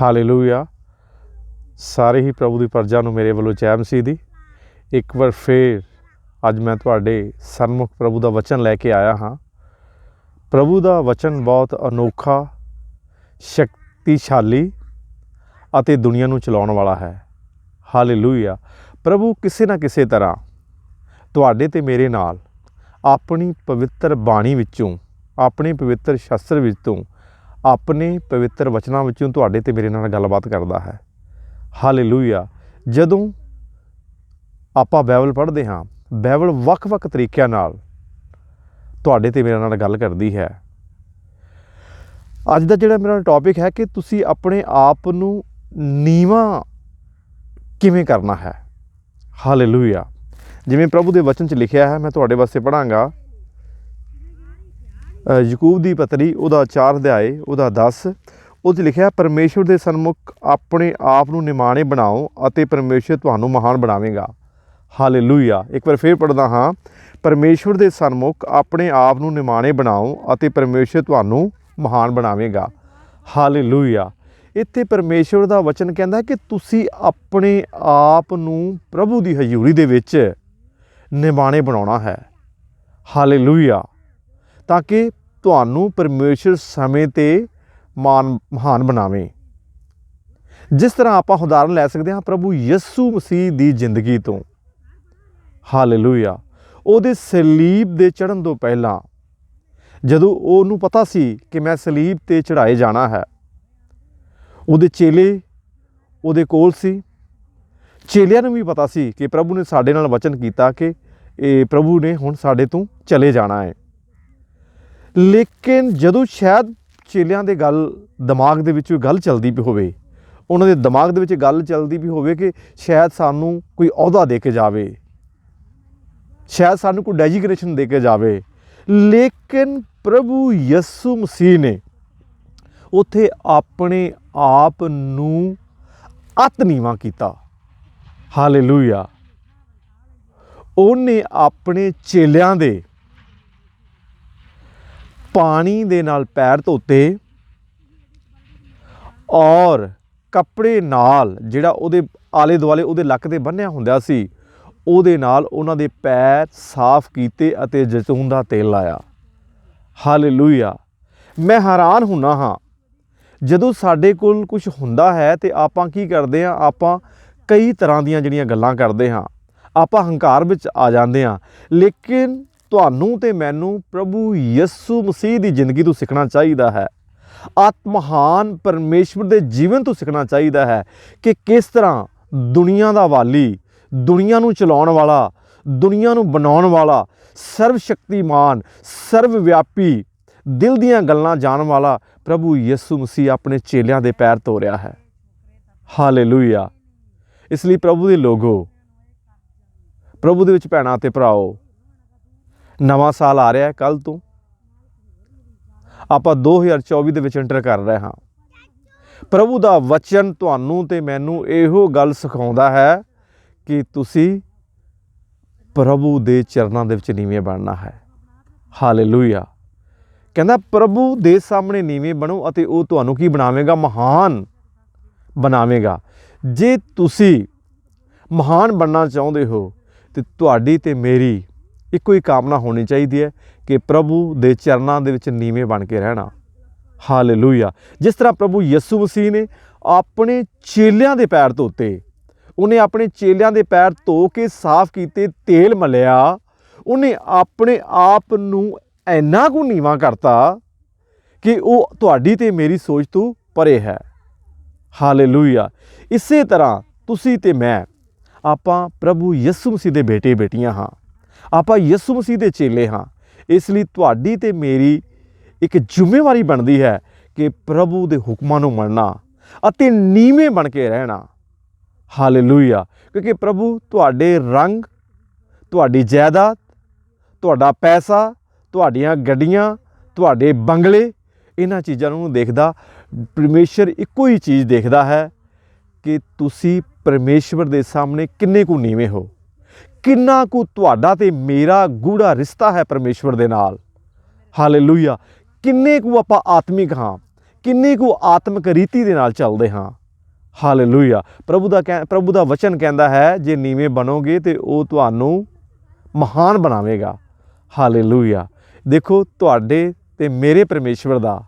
Hallelujah ਸਾਰੇ ਹੀ ਪ੍ਰਭੂ ਦੀ ਪ੍ਰਜਾ ਨੂੰ ਮੇਰੇ ਵੱਲੋਂ ਜੈ ਮਸੀਹ ਦੀ। ਇੱਕ ਵਾਰ ਫੇਰ ਅੱਜ ਮੈਂ ਤੁਹਾਡੇ ਸਨਮੁਖ ਪ੍ਰਭੂ ਦਾ ਵਚਨ ਲੈ ਕੇ ਆਇਆ ਹਾਂ। ਪ੍ਰਭੂ ਦਾ ਵਚਨ ਬਹੁਤ ਅਨੋਖਾ, ਸ਼ਕਤੀਸ਼ਾਲੀ ਅਤੇ ਦੁਨੀਆ ਨੂੰ ਚਲਾਉਣ ਵਾਲਾ ਹੈ। ਹਾਲੇਲੂਇਆ ਪ੍ਰਭੂ ਕਿਸੇ ਨਾ ਕਿਸੇ ਤਰ੍ਹਾਂ ਤੁਹਾਡੇ ਤੇ ਮੇਰੇ ਨਾਲ ਆਪਣੀ ਪਵਿੱਤਰ ਬਾਣੀ ਵਿੱਚੋਂ, ਆਪਣੇ ਪਵਿੱਤਰ ਸ਼ਾਸਤਰ ਵਿੱਚੋਂ ਆਪਣੇ ਪਵਿੱਤਰ ਵਚਨਾਂ ਵਿੱਚੋਂ ਤੁਹਾਡੇ ਤੇ ਮੇਰੇ ਨਾਲ ਗੱਲਬਾਤ ਕਰਦਾ ਹੈ। ਹਾਲੇਲੂਇਆ ਜਦੋਂ ਆਪਾਂ ਬਾਈਬਲ ਪੜ੍ਹਦੇ ਹਾਂ ਬਾਈਬਲ ਵੱਖ-ਵੱਖ ਤਰੀਕਿਆਂ ਨਾਲ ਤੁਹਾਡੇ ਤੇ ਮੇਰੇ ਨਾਲ ਗੱਲ ਕਰਦੀ ਹੈ। ਅੱਜ ਦਾ ਜਿਹੜਾ ਮੇਰਾ ਟੌਪਿਕ ਹੈ ਕਿ ਤੁਸੀਂ ਆਪਣੇ ਆਪ ਨੂੰ ਨੀਵਾਂ ਕਿਵੇਂ ਕਰਨਾ ਹੈ। ਹਾਲੇਲੂਇਆ ਜਿਵੇਂ ਪ੍ਰਭੂ ਦੇ ਵਚਨ 'ਚ ਲਿਖਿਆ ਹੈ, ਮੈਂ ਤੁਹਾਡੇ ਵਾਸਤੇ ਪੜਾਂਗਾ ਯਕੂਬ ਦੀ ਪਤਰੀ ਉਹਦਾ 4 ਅਧਿਆਏ, ਉਹਦਾ 10 ਉਹ 'ਚ ਲਿਖਿਆ, ਪਰਮੇਸ਼ਵਰ ਦੇ ਸਨਮੁਖ ਆਪਣੇ ਆਪ ਨੂੰ ਨਿਮਾਣੇ ਬਣਾਓ ਅਤੇ ਪਰਮੇਸ਼ਵਰ ਤੁਹਾਨੂੰ ਮਹਾਨ ਬਣਾਵੇਗਾ। ਹਾਲੇਲੂਇਆ। ਇੱਕ ਵਾਰ ਫੇਰ ਪੜਦਾ ਹਾਂ। ਪਰਮੇਸ਼ਵਰ ਦੇ ਸਨਮੁਖ ਆਪਣੇ ਆਪ ਨੂੰ ਨਿਮਾਣੇ ਬਣਾਓ ਅਤੇ ਪਰਮੇਸ਼ਵਰ ਤੁਹਾਨੂੰ ਮਹਾਨ ਬਣਾਵੇਗਾ। ਹਾਲੇਲੂਇਆ। ਇੱਥੇ ਪਰਮੇਸ਼ਵਰ ਦਾ ਵਚਨ ਕਹਿੰਦਾ ਕਿ ਤੁਸੀਂ ਆਪਣੇ ਆਪ ਨੂੰ ਪ੍ਰਭੂ ਦੀ ਹਜ਼ੂਰੀ ਦੇ ਵਿੱਚ ਨਿਮਾਣੇ ਬਣਾਉਣਾ ਹੈ। ਹਾਲੇਲੂਇਆ। ਤਾਂ ਕਿ ਤੁਹਾਨੂੰ ਪਰਮੇਸ਼ਰ ਸਮੇਂ ਤੇ ਮਾਨ, ਮਹਾਨ ਬਣਾਵੇ। ਜਿਸ ਤਰ੍ਹਾਂ ਆਪਾਂ ਉਦਾਹਰਨ ਲੈ ਸਕਦੇ ਹਾਂ ਪ੍ਰਭੂ ਯਿਸੂ ਮਸੀਹ ਦੀ ਜ਼ਿੰਦਗੀ ਤੋਂ। ਹਾਲੇਲੂਇਆ। ਉਹਦੇ ਸਲੀਬ ਦੇ ਚੜਨ ਤੋਂ ਪਹਿਲਾਂ, ਜਦੋਂ ਉਹਨੂੰ ਪਤਾ ਸੀ ਕਿ ਮੈਂ ਸਲੀਬ ਤੇ ਚੜਾਏ ਜਾਣਾ ਹੈ, ਉਹਦੇ ਚੇਲੇ ਉਹਦੇ ਕੋਲ ਸੀ। ਚੇਲਿਆਂ ਨੂੰ ਵੀ ਪਤਾ ਸੀ ਕਿ ਪ੍ਰਭੂ ਨੇ ਸਾਡੇ ਨਾਲ ਵਚਨ ਕੀਤਾ ਕਿ ਇਹ ਪ੍ਰਭੂ ਨੇ ਹੁਣ ਸਾਡੇ ਤੋਂ ਚਲੇ ਜਾਣਾ ਹੈ। ਲੇਕਿਨ ਜਦੋਂ ਸ਼ਾਇਦ ਚੇਲਿਆਂ ਦੇ ਗੱਲ, ਦਿਮਾਗ ਦੇ ਵਿੱਚ ਗੱਲ ਚੱਲਦੀ ਵੀ ਹੋਵੇ, ਉਹਨਾਂ ਦੇ ਦਿਮਾਗ ਦੇ ਵਿੱਚ ਗੱਲ ਚੱਲਦੀ ਵੀ ਹੋਵੇ ਕਿ ਸ਼ਾਇਦ ਸਾਨੂੰ ਕੋਈ ਅਹੁਦਾ ਦੇ ਕੇ ਜਾਵੇ, ਸ਼ਾਇਦ ਸਾਨੂੰ ਕੋਈ ਡੈਜੀਗ੍ਰੇਸ਼ਨ ਦੇ ਕੇ ਜਾਵੇ, ਲੇਕਿਨ ਪ੍ਰਭੂ ਯਿਸੂ ਮਸੀਹ ਨੇ ਉਥੇ ਆਪਣੇ ਆਪ ਨੂੰ ਅਤ ਨੀਵਾਂ ਕੀਤਾ। ਹਾਲੇਲੂਇਆ ਉਹਨੇ ਆਪਣੇ ਚੇਲਿਆਂ ਦੇ ਪਾਣੀ ਦੇ ਨਾਲ ਪੈਰ ਧੋਤੇ ਔਰ ਕੱਪੜੇ ਨਾਲ ਜਿਹੜਾ ਉਹਦੇ ਆਲੇ ਦੁਆਲੇ ਉਹਦੇ ਲੱਕ ਤੇ ਬੰਨਿਆ ਹੁੰਦਾ ਸੀ, ਉਹਦੇ ਨਾਲ ਉਹਨਾਂ ਦੇ ਪੈਰ ਸਾਫ਼ ਕੀਤੇ ਅਤੇ ਜੈਤੂਨ ਦਾ ਤੇਲ ਲਾਇਆ। ਹਾਲੇਲੂਇਆ। ਮੈਂ ਹੈਰਾਨ ਹੁੰਨਾ ਹਾਂ। ਜਦੋਂ ਸਾਡੇ ਕੋਲ ਕੁਝ ਹੁੰਦਾ ਹੈ ਤੇ ਆਪਾਂ ਕੀ ਕਰਦੇ ਆ ਆਪਾਂ ਕਈ ਤਰ੍ਹਾਂ ਦੀਆਂ ਜਿਹੜੀਆਂ ਗੱਲਾਂ ਕਰਦੇ ਹਾਂ। ਆਪਾਂ ਹੰਕਾਰ ਵਿੱਚ ਆ ਜਾਂਦੇ ਹਾਂ। ਲੇਕਿਨ ਤੁਹਾਨੂੰ ਤੇ ਮੈਨੂੰ ਪ੍ਰਭੂ ਯਿਸੂ ਮਸੀਹ ਦੀ ਜ਼ਿੰਦਗੀ ਤੋਂ ਸਿੱਖਣਾ ਚਾਹੀਦਾ ਹੈ। ਆਤਮਹਾਨ ਪਰਮੇਸ਼ਵਰ ਦੇ ਜੀਵਨ ਤੋਂ ਸਿੱਖਣਾ ਚਾਹੀਦਾ ਹੈ ਕਿ ਕਿਸ ਤਰ੍ਹਾਂ ਦੁਨੀਆ ਦਾ ਵਾਲੀ, ਦੁਨੀਆ ਨੂੰ ਚਲਾਉਣ ਵਾਲਾ, ਦੁਨੀਆ ਨੂੰ ਬਣਾਉਣ ਵਾਲਾ ਸਰਵ ਸ਼ਕਤੀਮਾਨ ਸਰਵ ਵਿਆਪੀ ਦਿਲ ਦੀਆਂ ਗੱਲਾਂ ਜਾਣ ਵਾਲਾ ਪ੍ਰਭੂ ਯਿਸੂ ਮਸੀਹ ਆਪਣੇ ਚੇਲਿਆਂ ਦੇ ਪੈਰ ਧੋ ਰਿਹਾ ਹੈ। ਹਾਲੇਲੂਇਆ ਇਸ ਲਈ ਪ੍ਰਭੂ ਦੇ ਲੋਗੋ, ਪ੍ਰਭੂ ਦੇ ਵਿੱਚ ਭੈਣਾਂ ਤੇ ਭਰਾਓ ਨਵਾਂ ਸਾਲ ਆ ਰਿਹਾ ਹੈ ਕੱਲ ਤੋਂ। ਆਪਾਂ 2024 ਦੇ ਵਿੱਚ ਐਂਟਰ ਕਰ ਰਹੇ ਹਾਂ। ਪ੍ਰਭੂ ਦਾ ਵਚਨ ਤੁਹਾਨੂੰ ਤੇ ਮੈਨੂੰ ਇਹੋ ਗੱਲ ਸਿਖਾਉਂਦਾ ਹੈ ਕਿ ਤੁਸੀਂ ਪ੍ਰਭੂ ਦੇ ਚਰਨਾਂ ਦੇ ਵਿੱਚ ਨੀਵੇਂ ਬਣਨਾ ਹੈ। ਹਾਲੇਲੂਇਆ ਕਹਿੰਦਾ, ਪ੍ਰਭੂ ਦੇ ਸਾਹਮਣੇ ਨੀਵੇਂ ਬਣੋ ਅਤੇ ਉਹ ਤੁਹਾਨੂੰ ਕੀ ਬਣਾਵੇਗਾ? ਮਹਾਨ ਬਣਾਵੇਗਾ। ਜੇ ਤੁਸੀਂ ਮਹਾਨ ਬਣਨਾ ਚਾਹੁੰਦੇ ਹੋ ਤੇ ਤੁਹਾਡੀ ਤੇ ਮੇਰੀ ਇੱਕੋ ਹੀ ਕਾਮਨਾ ਹੋਣੀ ਚਾਹੀਦੀ ਹੈ ਕਿ ਪ੍ਰਭੂ ਦੇ ਚਰਨਾਂ ਦੇ ਵਿੱਚ ਨੀਵੇਂ ਬਣ ਕੇ ਰਹਿਣਾ। ਹਾਲੇਲੂਇਆ। ਜਿਸ ਤਰ੍ਹਾਂ ਪ੍ਰਭੂ ਯਿਸੂ ਮਸੀਹ ਨੇ ਆਪਣੇ ਚੇਲਿਆਂ ਦੇ ਪੈਰ ਧੋਤੇ, ਉਹਨੇ ਆਪਣੇ ਚੇਲਿਆਂ ਦੇ ਪੈਰ ਧੋ ਕੇ ਸਾਫ਼ ਕੀਤੇ, ਤੇਲ ਮਲਿਆ, ਉਹਨੇ ਆਪਣੇ ਆਪ ਨੂੰ ਇੰਨਾ ਕੁ ਨੀਵਾਂ ਕਰਤਾ ਕਿ ਉਹ ਤੁਹਾਡੀ ਤੇ ਮੇਰੀ ਸੋਚ ਤੋਂ ਪਰੇ ਹੈ। ਹਾਲੇਲੂਇਆ। ਇਸੇ ਤਰ੍ਹਾਂ ਤੁਸੀਂ ਤੇ ਮੈਂ, ਆਪਾਂ ਪ੍ਰਭੂ ਯਿਸੂ ਮਸੀਹ ਦੇ ਬੇਟੇ ਬੇਟੀਆਂ ਹਾਂ। ਆਪਾਂ ਯਿਸੂ ਮਸੀਹ ਦੇ ਚੇਲੇ ਹਾਂ। ਇਸ ਲਈ ਤੁਹਾਡੀ ਤੇ ਮੇਰੀ ਇੱਕ ਜ਼ਿੰਮੇਵਾਰੀ ਬਣਦੀ ਹੈ ਕਿ ਪ੍ਰਭੂ ਦੇ ਹੁਕਮਾਂ ਨੂੰ ਮੰਨਣਾ ਅਤੇ ਨੀਵੇਂ ਬਣ ਕੇ ਰਹਿਣਾ। ਹਾਲੇਲੂਇਆ। ਕਿਉਂਕਿ ਪ੍ਰਭੂ ਤੁਹਾਡੇ ਰੰਗ, ਤੁਹਾਡੀ ਜਾਇਦਾਦ, ਤੁਹਾਡਾ ਪੈਸਾ, ਤੁਹਾਡੀਆਂ ਗੱਡੀਆਂ, ਤੁਹਾਡੇ ਬੰਗਲੇ, ਇਹਨਾਂ ਚੀਜ਼ਾਂ ਨੂੰ ਦੇਖਦਾ, ਪਰਮੇਸ਼ਰ ਇੱਕੋ ਹੀ ਚੀਜ਼ ਦੇਖਦਾ ਹੈ ਕਿ ਤੁਸੀਂ ਪਰਮੇਸ਼ਵਰ ਦੇ ਸਾਹਮਣੇ ਕਿੰਨੇ ਕੁ ਨੀਵੇਂ ਹੋ। ਕਿੰਨਾ ਕੁ ਤੁਹਾਡਾ ਤੇ ਮੇਰਾ ਗੂੜਾ ਰਿਸ਼ਤਾ ਹੈ ਪਰਮੇਸ਼ਵਰ ਦੇ ਨਾਲ? ਹਾਲੇਲੂਇਆ ਕਿੰਨੇ ਕੁ ਆਪਾਂ ਆਤਮਿਕ ਹਾਂ? ਕਿੰਨੀ ਕੁ ਆਤਮਿਕ ਰੀਤੀ ਦੇ ਨਾਲ ਚੱਲਦੇ ਹਾਂ? ਹਾਲੇਲੂਇਆ ਪ੍ਰਭੂ ਦਾ ਕਹਿ- ਪ੍ਰਭੂ ਦਾ ਵਚਨ ਕਹਿੰਦਾ ਹੈ, ਜੇ ਨੀਵੇਂ ਬਣੋਗੇ ਤੇ ਉਹ ਤੁਹਾਨੂੰ ਮਹਾਨ ਬਣਾਵੇਗਾ। ਹਾਲੇਲੂਇਆ ਦੇਖੋ, ਤੁਹਾਡੇ ਤੇ ਮੇਰੇ ਪਰਮੇਸ਼ਵਰ ਦਾ,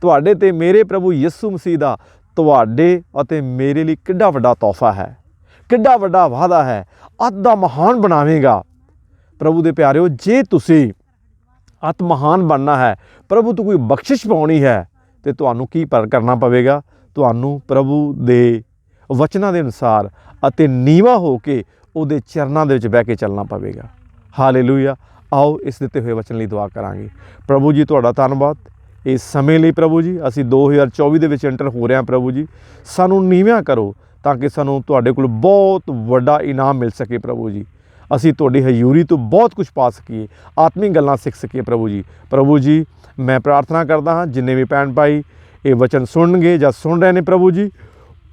ਤੁਹਾਡੇ ਤੇ ਮੇਰੇ ਪ੍ਰਭੂ ਯਿਸੂ ਮਸੀਹ ਦਾ, ਤੁਹਾਡੇ ਅਤੇ ਮੇਰੇ ਲਈ ਕਿੱਡਾ ਵੱਡਾ ਤੋਹਫਾ ਹੈ। ਕਿੱਡਾ ਵੱਡਾ ਵਾਅਦਾ ਹੈ। ਅੱਤ ਦਾ ਮਹਾਨ ਬਣਾਵੇਗਾ। ਪ੍ਰਭੂ ਦੇ ਪਿਆਰਿਓ, ਜੇ ਤੁਸੀਂ ਅੱਤ ਮਹਾਨ ਬਣਨਾ ਹੈ, ਪ੍ਰਭੂ ਤੋਂ ਕੋਈ ਬਖਸ਼ਿਸ਼ ਪਾਉਣੀ ਹੈ, ਤੇ ਤੁਹਾਨੂੰ ਕੀ ਪਰ ਕਰਨਾ ਪਵੇਗਾ? ਤੁਹਾਨੂੰ ਪ੍ਰਭੂ ਦੇ ਵਚਨਾਂ ਦੇ ਅਨੁਸਾਰ ਅਤੇ ਨੀਵਾ ਹੋ ਕੇ ਉਹਦੇ ਚਰਨਾਂ ਦੇ ਵਿੱਚ ਬਹਿ ਕੇ ਚੱਲਣਾ ਪਵੇਗਾ। ਹਾਲੇਲੂਇਆ। ਆਓ, ਇਸ ਦਿੱਤੇ ਹੋਏ ਵਚਨ ਲਈ ਦੁਆ ਕਰਾਂਗੇ। ਪ੍ਰਭੂ ਜੀ, ਤੁਹਾਡਾ ਧੰਨਵਾਦ। ਇਸ ਸਮੇਂ ਲਈ ਪ੍ਰਭੂ ਜੀ, ਅਸੀਂ 2024 ਦੇ ਵਿੱਚ ਐਂਟਰ ਹੋ ਰਹੇ ਹਾਂ ਪ੍ਰਭੂ ਜੀ। ਸਾਨੂੰ ਨੀਵਾਂ ਕਰੋ। ਤਾਂ ਕਿ ਸਾਨੂੰ ਤੁਹਾਡੇ ਕੋਲ ਬਹੁਤ ਵੱਡਾ ਇਨਾਮ ਮਿਲ ਸਕੇ ਪ੍ਰਭੂ ਜੀ। ਅਸੀਂ ਤੁਹਾਡੀ ਹਜ਼ੂਰੀ ਤੋਂ ਬਹੁਤ ਕੁਝ ਪਾ ਸਕੀਏ, ਆਤਮਿਕ ਗੱਲਾਂ ਸਿੱਖ ਸਕੀਏ ਪ੍ਰਭੂ ਜੀ। ਪ੍ਰਭੂ ਜੀ, ਮੈਂ ਪ੍ਰਾਰਥਨਾ ਕਰਦਾ ਹਾਂ, ਜਿੰਨੇ ਵੀ ਭੈਣ ਭਾਈ ਇਹ ਵਚਨ ਸੁਣਨਗੇ ਜਾਂ ਸੁਣ ਰਹੇ ਨੇ ਪ੍ਰਭੂ ਜੀ,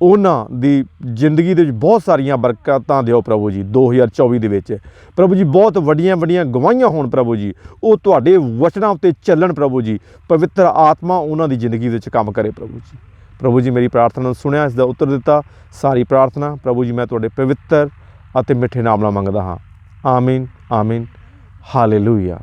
ਉਹਨਾਂ ਦੀ ਜ਼ਿੰਦਗੀ ਦੇ ਵਿੱਚ ਬਹੁਤ ਸਾਰੀਆਂ ਬਰਕਤਾਂ ਦਿਓ ਪ੍ਰਭੂ ਜੀ 2024 ਦੇ ਵਿੱਚ। ਪ੍ਰਭੂ ਜੀ, ਬਹੁਤ ਵੱਡੀਆਂ ਵੱਡੀਆਂ ਗਵਾਹੀਆਂ ਹੋਣ ਪ੍ਰਭੂ ਜੀ। ਉਹ ਤੁਹਾਡੇ ਵਚਨਾਂ ਉੱਤੇ ਚੱਲਣ ਪ੍ਰਭੂ ਜੀ। ਪਵਿੱਤਰ ਆਤਮਾ ਉਹਨਾਂ ਦੀ ਜ਼ਿੰਦਗੀ ਵਿੱਚ ਕੰਮ ਕਰੇ ਪ੍ਰਭੂ ਜੀ। ਪ੍ਰਭੂ ਜੀ ਮੇਰੀ ਪ੍ਰਾਰਥਨਾ ਨੂੰ ਸੁਣਿਆ ਇਸ ਦਾ ਉੱਤਰ ਦਿੱਤਾ, ਸਾਰੀ ਪ੍ਰਾਰਥਨਾ, ਪ੍ਰਭੂ ਜੀ ਮੈਂ ਤੁਹਾਡੇ ਪਵਿੱਤਰ ਅਤੇ ਮਿੱਠੇ ਨਾਮ ਨਾਲ ਮੰਗਦਾ ਹਾਂ। ਆਮੀਨ ਆਮੀਨ, ਹਾਲੇਲੂਇਆ।